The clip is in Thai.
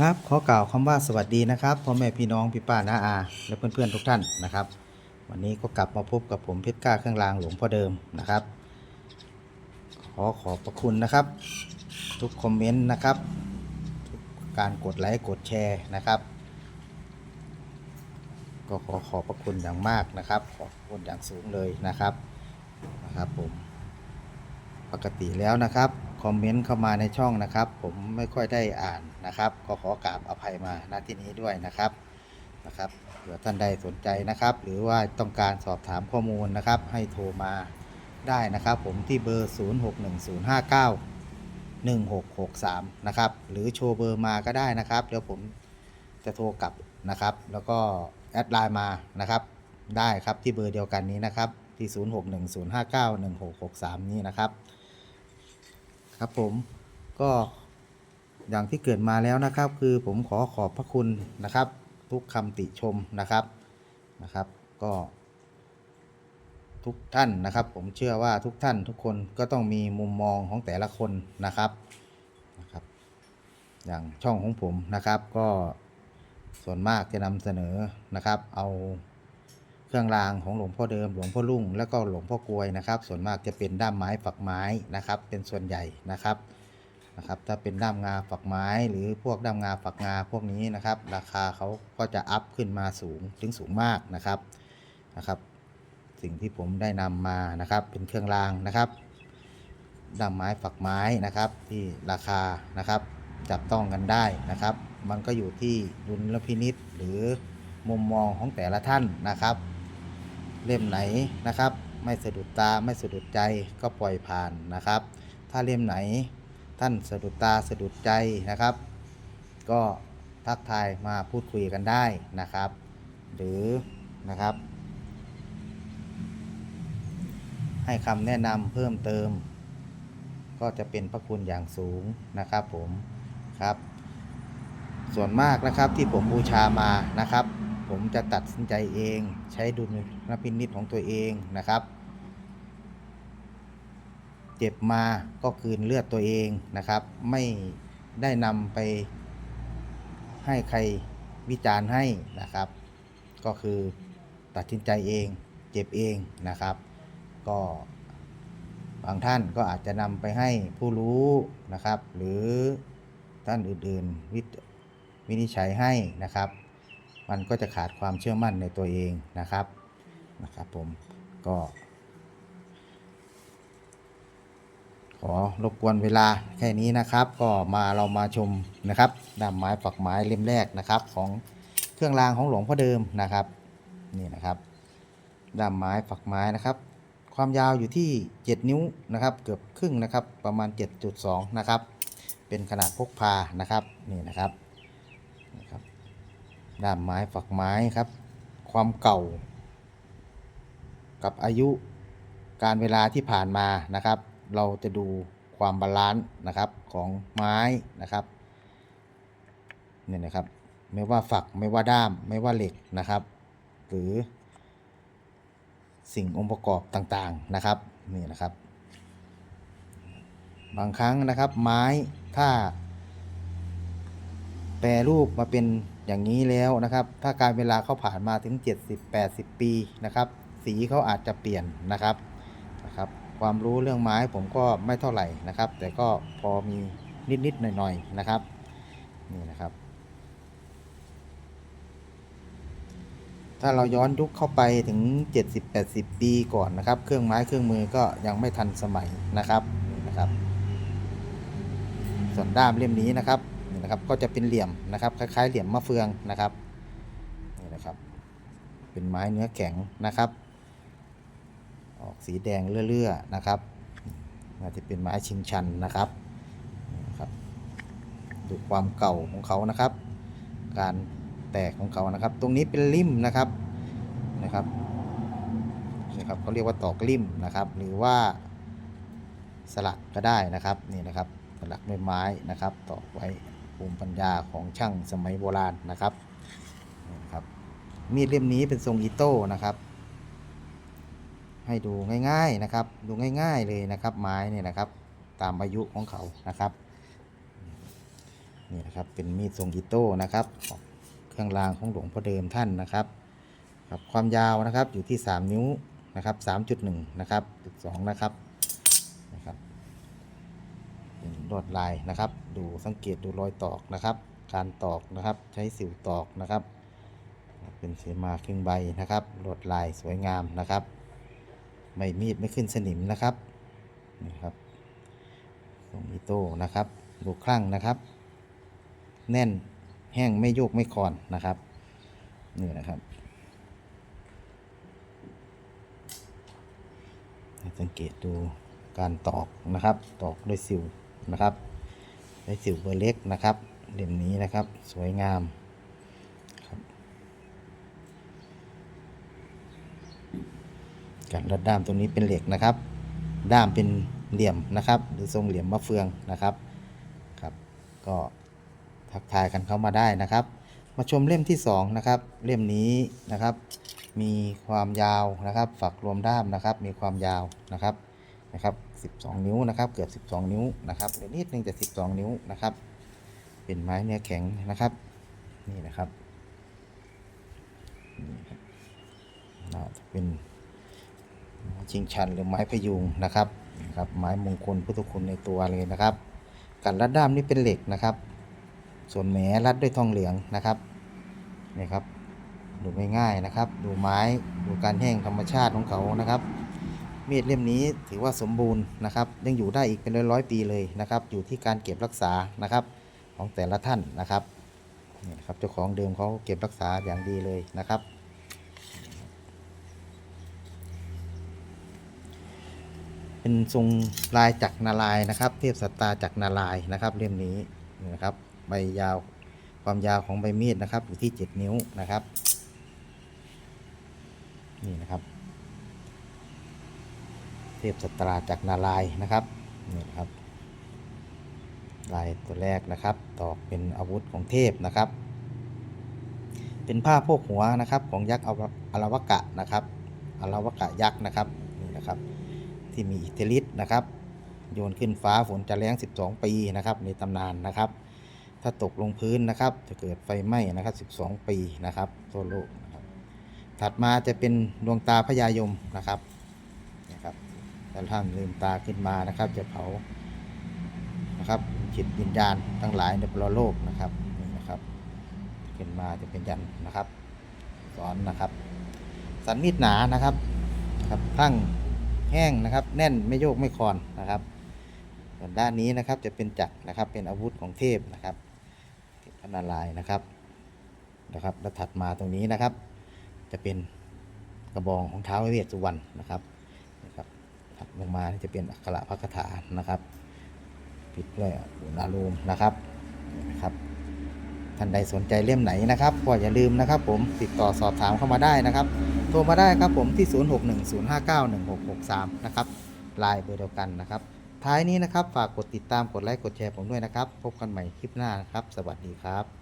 ครับขอกล่าวคำว่าสวัสดีนะครับพ่อแม่พี่น้องพี่ป้าน้าอา และเพื่อนๆทุกท่านนะครับ วันนี้ก็กลับมาพบกับผมเพชรกล้าเครื่องรางหลวงพ่อเดิมนะครับ ขอขอบพระคุณนะครับ ทุกคอมเมนต์นะครับกการกดไลค์กดแชร์นะครับ ก็ขอขอบพระคุณอย่างมากนะครับ ขอบคุณอย่างสูงเลยนะครับนะครับผมปกติแล้วนะครับ คอมเมนต์เข้ามาในช่องนะครับ ผมไม่ค่อยได้อ่านนะครับ ก็ขอกราบอภัยมาณที่นี้ด้วยนะครับนะครับเผื่อท่านใดสนใจนะครับ หรือว่าต้องการสอบถามข้อมูลนะครับ ให้โทรมาได้นะครับ ผมที่เบอร์ 061059 1663 นะครับ หรือโชว์เบอร์มาก็ได้นะครับ เดี๋ยวผมจะโทรกลับนะครับ แล้วก็แอดไลน์มานะครับ ได้ครับที่เบอร์เดียวกันนี้นะครับที่ 0610591663 นี่นะครับ ครับผมก็อย่างที่เกิดมาแล้วนะครับ คือผมขอขอบพระคุณนะครับ ทุกคำติชมนะครับนะครับ ก็ทุกท่านนะครับ ผมเชื่อว่าทุกท่านทุกคนก็ต้องมีมุมมองของแต่ละคนนะครับนะครับ อย่างช่องของผมนะครับ ก็ส่วนมากจะนำเสนอนะครับ เอา เครื่องรางของหลวงพ่อเดิม หลวงพ่อลุ่ง แล้วก็หลวงพ่อกลวยนะครับ ส่วนมากจะเป็นด้ามไม้ฝักไม้นะครับ เป็นส่วนใหญ่นะครับนะครับ ถ้าเป็นด้ามงาฝักไม้หรือพวกด้ามงาฝักงาพวกนี้นะครับ ราคาเขาก็จะอัพขึ้นมาสูงถึงสูงมากนะครับนะครับ สิ่งที่ผมได้นำมานะครับ เป็นเครื่องรางนะครับด้ามไม้ฝักไม้นะครับ ที่ราคานะครับ จับต้องกันได้นะครับ มันก็อยู่ที่ดุลพินิษหรือมุมมองของแต่ละท่านนะครับ เล่มไหนนะครับ ไม่สะดุดตาไม่สะดุดใจก็ปล่อยผ่านนะครับ ถ้าเล่มไหนท่านสะดุดตาสะดุดใจนะครับ ก็ทักทายมาพูดคุยกันได้นะครับ หรือนะครับ ให้คำแนะนำเพิ่มเติม ก็จะเป็นพระคุณอย่างสูงนะครับผมครับ ส่วนมากนะครับที่ผมบูชามานะครับ ผมจะตัดสินใจเอง ใช้ดุลพินิจของตัวเองนะครับ เจ็บมาก็คืนเลือดตัวเองนะครับ ไม่ได้นำไปให้ใครวิจารณ์ให้นะครับ ก็คือตัดสินใจเอง เจ็บเองนะครับ ก็บางท่านก็อาจจะนำไปให้ผู้รู้นะครับ หรือท่านอื่นๆวิวินิจฉัยให้นะครับ มันก็จะขาดความเชื่อมั่นในตัวเองนะครับนะครับผมก็ ขอรบกวนเวลาแค่นี้นะครับ ก็มาเรามาชมนะครับด้ามไม้ฝักไม้เล่มแรกนะครับ ของเครื่องรางของหลวงพ่อเดิมนะครับนี่นะครับด้ามไม้ฝักไม้นะครับ ความยาวอยู่ที่ 7 นิ้วนะครับ เกือบครึ่งนะครับประมาณ 7.2 นะครับ เป็นขนาดพกพานะครับนี่นะครับนี่ครับ ด้ามไม้ฝักไม้ครับ ความเก่า กับอายุการเวลาที่ผ่านมานะครับ เราจะดูความบาลานซ์นะครับของไม้นะครับนี่นะครับ ไม่ว่าฝักไม่ว่าด้ามไม่ว่าเหล็กนะครับ หรือ สิ่งองค์ประกอบต่างๆนะครับนี่นะครับ บางครั้งนะครับไม้ถ้า แปรรูปมาเป็น อย่างนี้แล้วนะครับ ถ้าการเวลาเขาผ่านมาถึง 70-80 ปีนะครับ สีเขาอาจจะเปลี่ยนนะครับนะครับ ความรู้เรื่องไม้ผมก็ไม่เท่าไหร่นะครับ แต่ก็พอมีนิด ๆ หน่อย ๆ นะครับ นี่นะครับ ถ้าเราย้อนยุคเข้าไปถึง 70-80 ปีก่อนนะครับ เครื่องไม้เครื่องมือก็ยังไม่ทันสมัยนะครับนี่นะครับ ส่วนด้ามเล่มนี้นะครับ นี่นะครับก็จะเป็นเหลี่ยมนะครับคล้ายๆเหลี่ยมมะเฟืองนะครับนี่นะครับ เป็นไม้เนื้อแข็งนะครับ ออกสีแดงเลื่อๆนะครับน่าจะเป็นไม้ชิงชันนะครับนี่นะครับ ดูความเก่าของเขานะครับ การแตกของเขานะครับ ตรงนี้เป็นริมนะครับนะครับนะครับเขาเรียกว่าตอกริมนะครับ หรือว่าสลักก็ได้นะครับนี่นะครับสลักด้วยไม้นะครับตอกไว้ ภูมิปัญญาของช่างสมัยโบราณนะครับนะครับมีดเล่มนี้เป็นทรงอีโต้นะครับ ให้ดูง่ายๆนะครับ ดูง่าย ๆเลยนะครับไม้เนี่ยนะครับ ตามอายุของเขานะครับนี่นะครับเป็นมีดทรงอิโต้นะครับเครื่องรางของหลวงพ่อเดิมท่านนะครับครับความยาวนะครับอยู่ที่ 3 นิ้วนะครับ3.1นะครับจุด2นะครับเป็น ลวดลายนะครับ ดูสังเกตดูรอยตอกนะครับ การตอกนะครับใช้สิวตอกนะครับ เป็นเสมาครึ่งใบนะครับลวดลายสวยงามนะครับ ไม่มีดไม่ขึ้นสนิมนะครับนี่ครับทรงอิโต้นะครับ ดูคลั่งนะครับ แน่นแห้งไม่โยกไม่คลอนนะครับนี่นะครับสังเกตดูการตอกนะครับ ตอกด้วยสิว นะครับด้สิวเบอร์เล็กนะครับเล่มนี้นะครับสวยงามครับการรัดด้ามตรงนี้เป็นเหล็กนะครับ ด้ามเป็นเหลี่ยมนะครับ หรือทรงเหลี่ยมมะเฟืองนะครับครับก็ทักทายกันเข้ามาได้นะครับ มาชมเล่มที่2นะครับเล่มนี้นะครับ มีความยาวนะครับ ฝักรวมด้ามนะครับ มีความยาวนะครับ นะครับ12 นิ้วนะครับ เกือบ 12 นิ้วนะครับเหลือนิดนึงแต่12 นิ้วนะครับ เป็นไม้เนื้อแข็งนะครับ นี่นะครับนี่ครับน่าจะเป็นชิงชันหรือไม้พยุงนะครับนะครับ ไม้มงคลพุทธคุณในตัวเลยนะครับการรัดด้ามนี่เป็นเหล็กนะครับ ส่วนแหมรัดด้วยทองเหลืองนะครับนี่ครับดูง่ายๆนะครับ ดูไม้ดูการแห้งธรรมชาติของเขานะครับ มีดเล่มนี้ถือว่าสมบูรณ์นะครับ ยังอยู่ได้อีกเป็นร้อยๆปีเลยนะครับ อยู่ที่การเก็บรักษานะครับของแต่ละท่านนะครับนี่นะครับเจ้าของเดิมเขาเก็บรักษาอย่างดีเลยนะครับ เป็นทรงลายจักรนาลายนะครับ เทพสตตาจักรนาลายนะครับเล่มนี้นี่นะครับใบยาวความยาวของใบมีดนะครับ อยู่ที่ 7 นิ้วนะครับ นี่นะครับ เทพสตราจักรนาลายนะครับนี่นครับ ลายตัวแรกนะครับตอกเป็นอาวุธของเทพนะครับ เป็นผ้าโพกหัวนะครับของยักษ์อวอลวกะนะครับอลวกะยักษ์นะครับนี่นะครับ ที่มีอิทธิฤทธิ์นะครับ โยนขึ้นฟ้าฝนจะแรง 12 ปีนะครับ ในตำนานนะครับ ถ้าตกลงพื้นนะครับ จะเกิดไฟไหม้นะครับ 12 ปีนะครับทั่วโลกครับถัดมาจะเป็นดวงตาพญายมนะครับ แต่ท่านลืมตาขึ้นมานะครับ จะเผานะครับจิตวิญญาณทั้งหลายในปรโลกนะครับนี่นะครับ ขึ้นมาจะเป็นยันนะครับ สอนนะครับ สันมีดหนานะครับครับตั้งแห้งนะครับ แน่นไม่โยกไม่คลอนนะครับส่วนด้านนี้นะครับจะเป็นจักรนะครับ เป็นอาวุธของเทพนะครับพระนารายนะครับนะครับ แล้วถัดมาตรงนี้นะครับ จะเป็นกระบองของเท้าเวสสุวรรณนะครับนะครับ ลงมาจะเป็นอักขระพระคาถานะครับ ปิดด้วยอุณารูมนะครับนะครับท่านใดสนใจเล่มไหนนะครับก็อย่าลืมนะครับ ผมติดต่อสอบถามเข้ามาได้นะครับ โทรมาได้ครับผมที่ 0610591663 นะครับไลน์เบอร์เดียวกันนะครับ ท้ายนี้นะครับฝากกดติดตามกดไลค์กดแชร์ผมด้วยนะครับ พบกันใหม่คลิปหน้านะครับ สวัสดีครับ